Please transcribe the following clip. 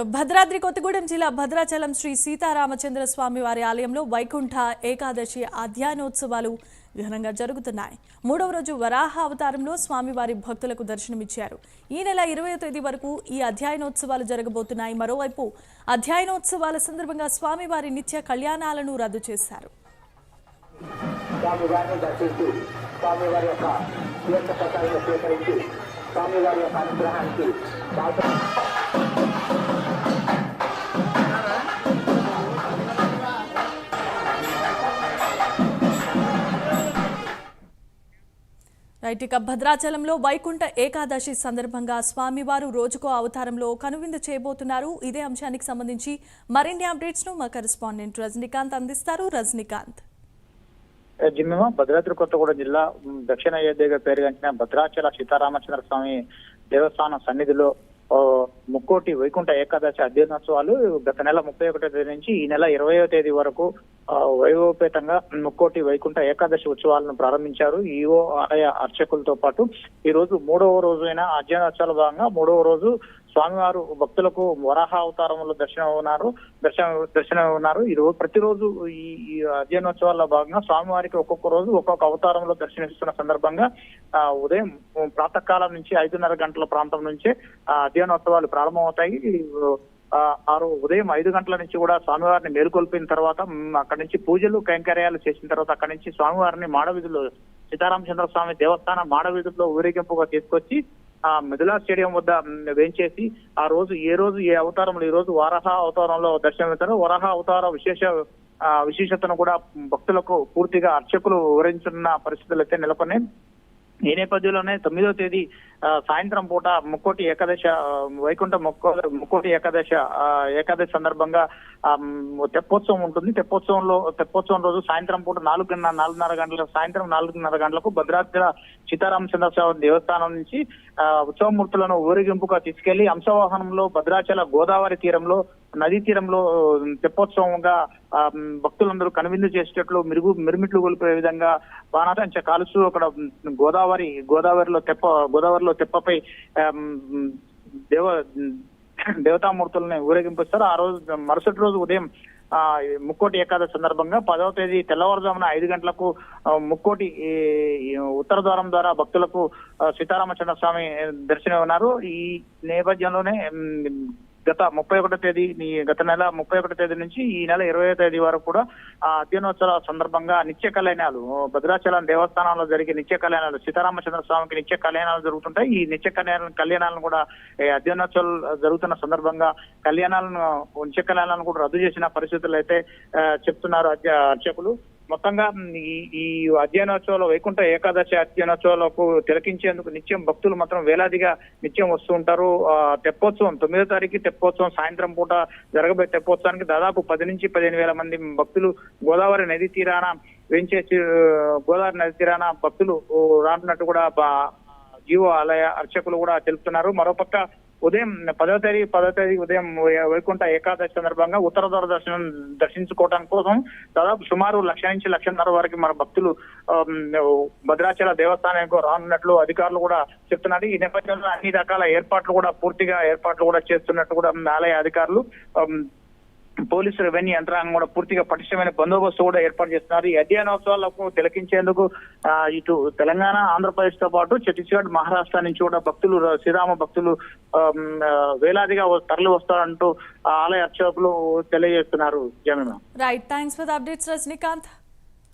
భద్రాద్రి కొత్తగూడెం జిల్లా భద్రాచలం శ్రీ సీతారామచంద్ర స్వామి వారి ఆలయంలో వైకుంఠ ఏకాదశి అధ్యయనోత్సవాలు ఘనంగా జరుగుతున్నాయి. మూడవ రోజు వరాహ అవతారంలో స్వామివారి భక్తులకు దర్శనమిచ్చారు. ఈ నెల ఇరవై తేదీ వరకు ఈ అధ్యయనోత్సవాలు జరగబోతున్నాయి. మరోవైపు అధ్యయనోత్సవాల సందర్భంగా స్వామివారి నిత్య కళ్యాణాలను రద్దు చేశారు. స్వామివారి యొక్క రైట్ ఇక భద్రాచలంలో వైకుంఠ ఏకాదశి సందర్భంగా స్వామివారు రోజుకో అవతారంలో కనువిందు చేయబోతున్నారు. ఇదే అంశానికి సంబంధించి మరిన్ని అప్డేట్స్ను మా కరెస్పాండెంట్ రజనీకాంత్ అందిస్తారు. రజనీకాంత్. జిమ్మ భద్రాద్రి కొత్తగూడెం జిల్లా దక్షిణ దక్షిణ పేరు పేరుగాంచిన భద్రాచల సీతారామచంద్ర స్వామి దేవస్థానం సన్నిధిలో ఓ, ముక్కోటి వైకుంఠ ఏకాదశి అధ్యయనోత్సవాలు గత నెల ముప్పై ఒకటో తేదీ నుంచి ఈ నెల ఇరవయో తేదీ వరకు వైభవపేతంగా ముక్కోటి వైకుంఠ ఏకాదశి ఉత్సవాలను ప్రారంభించారు. ఈఓ ఆలయ అర్చకులతో పాటు ఈ రోజు మూడవ రోజు అయిన అధ్యయనోత్సవాల భాగంగా మూడవ రోజు స్వామివారు భక్తులకు వరాహ అవతారంలో దర్శనం ఉన్నారు దర్శనం దర్శనం ఉన్నారు ఈ రోజు ప్రతిరోజు ఈ ఈ అధ్యయనోత్సవాల్లో భాగంగా స్వామివారికి ఒక్కొక్క రోజు ఒక్కొక్క అవతారంలో దర్శనమిస్తున్న సందర్భంగా ఉదయం ప్రాతకాలం నుంచి ఐదున్నర గంటల ప్రాంతం నుంచే ఆ అధ్యయనోత్సవాలు ప్రారంభమవుతాయి. ఆ, ఆరు ఉదయం ఐదు గంటల నుంచి కూడా స్వామివారిని మేలుకొల్పిన తర్వాత అక్కడి నుంచి పూజలు కైంకర్యాలు చేసిన తర్వాత అక్కడి నుంచి స్వామివారిని మాడవీధులు సీతారామచంద్ర స్వామి దేవస్థానం మాడవీధుల్లో ఊరేగింపుగా తీసుకొచ్చి ఆ మిథులా స్టేడియం వద్ద వేంచేసి ఆ రోజు ఏ రోజు ఏ అవతారంలో ఈ రోజు వరాహ అవతారంలో దర్శనమిస్తారు వరాహ అవతార విశేష ఆ, విశేషతను కూడా భక్తులకు పూర్తిగా అర్చకులు వివరించున్న పరిస్థితులు అయితే నెలకొన్నాయి. ఈ నేపథ్యంలోనే తొమ్మిదో తేదీ సాయంత్రం పూట ముక్కోటి ఏకాదశ వైకుంఠ ముక్కో ముక్కోటి ఏకాదశ ఏకాదశి సందర్భంగా తెప్పోత్సవం ఉంటుంది. తెప్పోత్సవంలో తెప్పోత్సవం రోజు సాయంత్రం పూట నాలుగు నాలుగున్నర గంటల సాయంత్రం నాలుగున్నర గంటలకు భద్రాద్రి సీతారామచంద్ర స్వామి దేవస్థానం నుంచి ఉత్సవమూర్తులను ఊరేగింపుగా తీసుకెళ్ళి అంశవాహనంలో భద్రాచల గోదావరి తీరంలో నదీ తీరంలో తెప్పోత్సవంగా భక్తులందరూ కనువిందు చేసేటట్లు మిరుగు మిరుమిట్లు కోల్పోయే విధంగా బాణాటంచ కాలుస్తూ అక్కడ గోదావరి గోదావరిలో తెప్ప గోదావరిలో తెప్పపై దేవ దేవతామూర్తులని ఊరేగింపిస్తారు. ఆ రోజు మరుసటి రోజు ఉదయం ఆ ముక్కోటి ఏకాదశి సందర్భంగా పదవ తేదీ తెల్లవారుజామున ఐదు గంటలకు ముక్కోటి ఉత్తర ద్వారం ద్వారా భక్తులకు ఆ, సీతారామచంద్ర స్వామి దర్శనం ఉన్నారు ఈ నేపథ్యంలోనే గత ముప్పై ఒకటో తేదీ గత నెల ముప్పై ఒకటో తేదీ నుంచి ఈ నెల ఇరవై తేదీ వరకు కూడా ఆ అధ్యయనోత్సవ సందర్భంగా నిత్య కళ్యాణాలు భద్రాచలం దేవస్థానంలో జరిగే నిత్య కళ్యాణాలు సీతారామచంద్ర స్వామికి నిత్య కళ్యాణాలు జరుగుతుంటాయి. ఈ నిత్య కళ్యాణ కళ్యాణాలను కూడా ఈ అధ్యయనోత్సవాలు జరుగుతున్న సందర్భంగా కళ్యాణాలను నిత్య కళ్యాణాలను కూడా రద్దు చేసిన పరిస్థితులు అయితే చెప్తున్నారు అర్చకులు. మొత్తంగా ఈ ఈ అధ్యయనోత్సవాలు వైకుంఠ ఏకాదశి అధ్యయనోత్సవాలకు తిలకించేందుకు నిత్యం భక్తులు మాత్రం వేలాదిగా నిత్యం వస్తూ ఉంటారు. తెప్పోత్సవం తొమ్మిదో తారీఖు తెప్పోత్సవం సాయంత్రం పూట జరగబోయే తెప్పోత్సవానికి దాదాపు పది నుంచి పదిహేను వేల మంది భక్తులు గోదావరి నది తీరాన వెంచే గోదావరి నది తీరాన భక్తులు రానున్నట్టు కూడా బా- జీవో ఆలయ అర్చకులు కూడా తెలుపుతున్నారు. మరోపక్క ఉదయం పదో తేదీ పదో తేదీ ఉదయం వైకుంఠ ఏకాదశి సందర్భంగా ఉత్తర ద్వార దర్శనం దర్శించుకోవడం కోసం దాదాపు సుమారు లక్ష నుంచి లక్షన్నర వరకు మన భక్తులు భద్రాచల దేవస్థానానికి రానున్నట్లు అధికారులు కూడా చెప్తున్నారు. ఈ నేపథ్యంలో అన్ని రకాల ఏర్పాట్లు కూడా పూర్తిగా ఏర్పాట్లు కూడా చేస్తున్నట్టు కూడా ఆలయ అధికారులు పోలీసు రెవెన్యూ యంత్రాంగం కూడా పూర్తిగా పటిష్టమైన బందోబస్తు కూడా ఏర్పాటు చేస్తున్నారు. ఈ అధ్యయనోత్సవాలకు తిలకించేందుకు ఇటు తెలంగాణ ఆంధ్రప్రదేశ్తో పాటు ఛత్తీస్గఢ్ మహారాష్ట్ర నుంచి కూడా భక్తులు శ్రీరామ భక్తులు వేలాదిగా తరలి వస్తారంటూ ఆలయ అర్చకులు తెలియజేస్తున్నారు. జమీనా right thanks for updates Rajinikanth